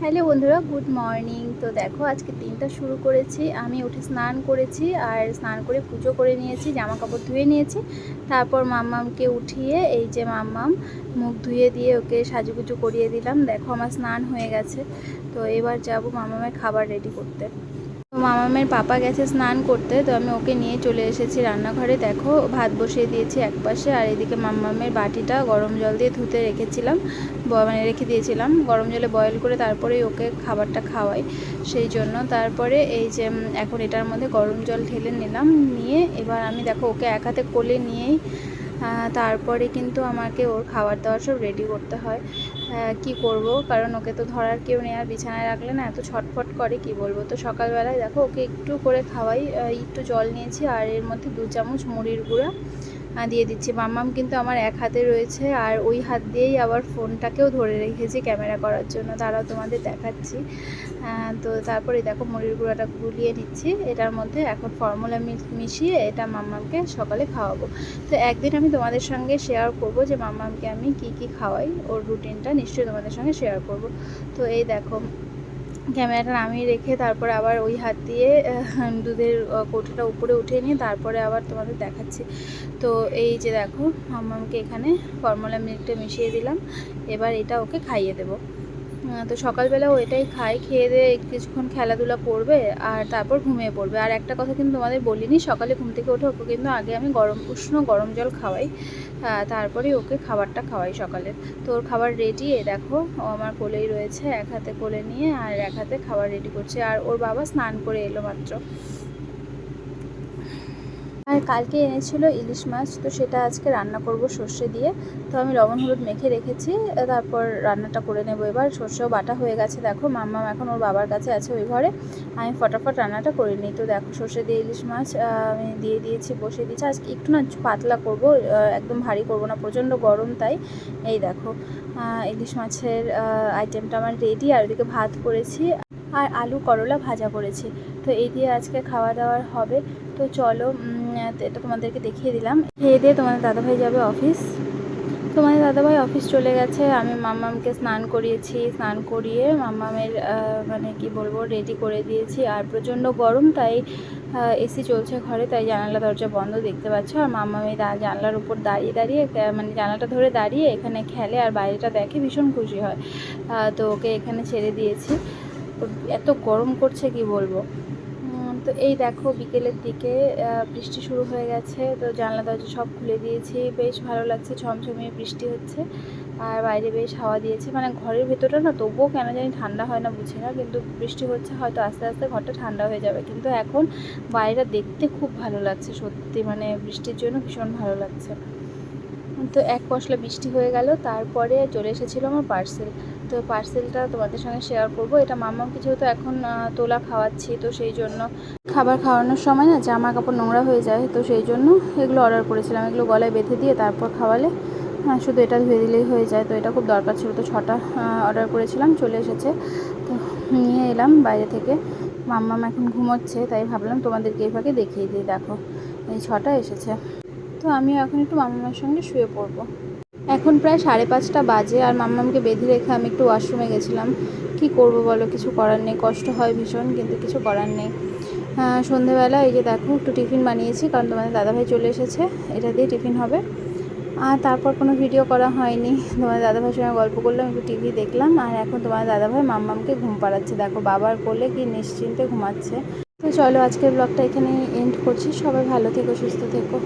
Hello বন্ধুরা, good morning. তো দেখো, আজকে দিনটা শুরু করেছি। আমি উঠে স্নান করেছি আর স্নান করে পুজো করে নিয়েছি জামা কাপড় ধুয়ে নিয়েছি। তারপর মাম্মামকে উঠিয়ে এই যে মাম্মাম, মুখ ধুয়ে দিয়ে ওকে সাজুগুজু করিয়ে দিলাম। দেখো, আমার স্নান হয়ে গেছে। তো এবার যাব মাম্মামের খাবার রেডি করতে। মামামের পাপা গেছে স্নান করতে, তো আমি ওকে নিয়ে চলে এসেছি রান্নাঘরে। দেখো, ভাত বসিয়ে দিয়েছি একপাশে আর এদিকে মাম্মামের বাটিটা গরম জল দিয়ে ধুতে রেখেছিলাম মানে রেখে দিয়েছিলাম। গরম জলে বয়েল করে তারপরেই ওকে খাবারটা খাওয়াই, সেই জন্য। তারপরে এই যে এখন এটার মধ্যে গরম জল ঢেলে নিলাম, নিয়ে এবার আমি দেখো, ওকে এক হাতে কোলে নিয়েই তারপরে কিন্তু আমাকে ওর খাবার দাবার সব রেডি করতে হয়। কি করব? কারণ ওকে তো ধরার কেউ নেই, আর বিছানায় রাখলে না এত ছটফট করে, কি বলব? তো সকালবেলায় দেখো, ওকে একটু করে খাওয়াই একটু জল নিয়েছি, আর এর মধ্যে দু চামচ মুড়ির গুঁড়া দিয়ে দিচ্ছি। মাম্মাম কিন্তু আমার এক হাতে রয়েছে আর ওই হাত দিয়েই আবার ফোনটাকেও ধরে রেখেছি ক্যামেরা করার জন্য। তারাও তোমাদের দেখাচ্ছি। তো তারপরে দেখো মুড়ির গুঁড়াটা গুলিয়ে নিচ্ছি। এটার মধ্যে এখন ফর্মুলা মিশিয়ে এটা মাম্মামকে সকালে খাওয়াবো। তো একদিন আমি তোমাদের সঙ্গে শেয়ার করব যে মাম্মামকে আমি কি কি খাওয়াই। ওর রুটিনটা নিশ্চয়ই তোমাদের সঙ্গে শেয়ার করব। তো এই দেখো ক্যামেরাটা নামিয়ে রেখে তারপরে আবার ওই হাত দিয়ে দুধের কৌটোটা উপরে উঠিয়ে নিয়ে তারপরে আবার তোমাদের দেখাচ্ছি। তো এই যে দেখো আমাকে এখানে ফর্মুলা মিল্কটা মিশিয়ে দিলাম। এবার এটা ওকে খাইয়ে দেবো। তো সকালবেলা ওইটাই খায়, খেয়ে দিয়ে কিছুক্ষণ খেলাধুলা করবে আর তারপর ঘুমিয়ে পড়বে। আর একটা কথা কিন্তু তোমাদের বলিনি, সকালে ঘুম থেকে ওঠে, ওকে কিন্তু আগে আমি গরম, উষ্ণ গরম জল খাওয়াই তারপরে ওকে খাবারটা খাওয়াই সকালে। তো ওর খাবার রেডি দেখো, ও আমার কোলেই রয়েছে, এক হাতে কোলে নিয়ে আর এক হাতে খাবার রেডি করছে, আর ওর বাবা স্নান করে এলো মাত্র। আর কালকে এনেছিল ইলিশ মাছ, তো সেটা আজকে রান্না করব সর্ষে দিয়ে। তো আমি লবণ হলুদ মেখে রেখেছি, তারপর রান্নাটা করে নেব এবার। সর্ষেও বাটা হয়ে গেছে, দেখো মাম্মাম এখন ওর বাবার কাছে আছে ওই ঘরে। আমি ফটাফট রান্নাটা করে নিই। তো দেখো সর্ষে দিয়ে ইলিশ মাছ আমি দিয়ে দিয়েছি, বসিয়ে দিয়েছি। আজকে একটু না পাতলা করব একদম ভারী করব না, প্রচণ্ড গরম তাই। এই দেখো ইলিশ মাছের আইটেমটা আমার রেডি আর ওদিকে ভাত করেছি। আর আলু করলা ভাজা করেছি। তো এই দিয়ে আজকে খাওয়া দাওয়ার হবে। তো চলো এটা তোমাদেরকে দেখিয়ে দিলাম। খেয়ে দিয়ে তোমাদের দাদাভাই যাবে অফিস। তোমাদের দাদাভাই অফিস চলে গেছে। আমি মাম্মামকে স্নান করিয়েছি। স্নান করিয়ে মাম্মামের মানে কি বলব রেডি করে দিয়েছি। আর প্রচণ্ড গরম, তাই এসি চলছে ঘরে, তাই জানালা, দরজা বন্ধ দেখতে পাচ্ছ। আর মাম্মামি জানলার উপর দাঁড়িয়ে দাঁড়িয়ে মানে জানালাটা ধরে দাঁড়িয়ে এখানে খেলে আর বাইরেটা দেখে ভীষণ খুশি হয়। তো ওকে এখানে ছেড়ে দিয়েছি। এত গরম করছে কি বলব? তো এই দেখো বিকেলের দিকে বৃষ্টি শুরু হয়ে গেছে, তো জানলা, দরজা সব খুলে দিয়েছি। বেশ ভালো লাগছে ছমছমিয়ে বৃষ্টি হচ্ছে, আর বাইরে বেশ হাওয়া দিয়েছে। মানে ঘরের ভেতরটা না, তবুও কেন জানি ঠান্ডা হয় না, বুঝি না, কিন্তু বৃষ্টি হচ্ছে, হয়তো আস্তে আস্তে ঘরটা ঠান্ডা হয়ে যাবে। কিন্তু এখন বাইরেটা দেখতে খুব ভালো লাগছে, সত্যি মানে বৃষ্টির জন্য ভীষণ ভালো লাগছে। তো এক পশলা বৃষ্টি হয়ে গেল, তারপরে চলে এসেছিল আমার পার্সেল তো পার্সেলটা তোমাদের সঙ্গে শেয়ার করব। এটা মাম্মামকে যেহেতু এখন তোলা খাওয়াচ্ছি, তো সেই জন্য খাবার খাওয়ানোর সময় না জামা কাপড় নোংরা হয়ে যায়, তো সেই জন্য এগুলো অর্ডার করেছিলাম। এগুলো গলায় বেঁধে দিয়ে তারপর খাওয়ালে হ্যাঁ শুধু এটা ধুয়ে দিলেই হয়ে যায়। তো এটা খুব দরকার ছিল, তো ছটা অর্ডার করেছিলাম, চলে এসেছে। তো নিয়ে এলাম বাইরে থেকে। মাম্মাম এখন ঘুমোচ্ছে, তাই ভাবলাম তোমাদেরকে এই ফাঁকে দেখিয়ে দিই, দেখো। এই ছটা এসেছে। তো আমিও এখন একটু মাম্মামের সঙ্গে শুয়ে পড়ব। এখন প্রায় সাড়ে পাঁচটা বাজে আর মাম্মামকে বেঁধে রেখে আমি একটু ওয়াশরুমে গেছিলাম। কি করব বলো? কিছু করার নেই, কষ্ট হয় ভীষণ, কিন্তু কিছু করার নেই। সন্ধেবেলা এই যে দেখো, একটু টিফিন বানিয়েছি, কারণ তোমাদের দাদাভাই চলে এসেছে, এটা দিয়ে টিফিন হবে। আর তারপর কোনো ভিডিও করা হয়নি। তোমার দাদাভাইয়ের সঙ্গে গল্প করলাম, একটু টিভি দেখলাম, আর এখন তোমাদের দাদাভাই মাম্মামকে ঘুম পাড়াচ্ছে। দেখো, বাবার কোলে কি নিশ্চিন্তে ঘুমাচ্ছে। তো চলো, আজকের ব্লগটা এখানে এন্ড করছি। সবাই ভালো থেকো, সুস্থ থেকো।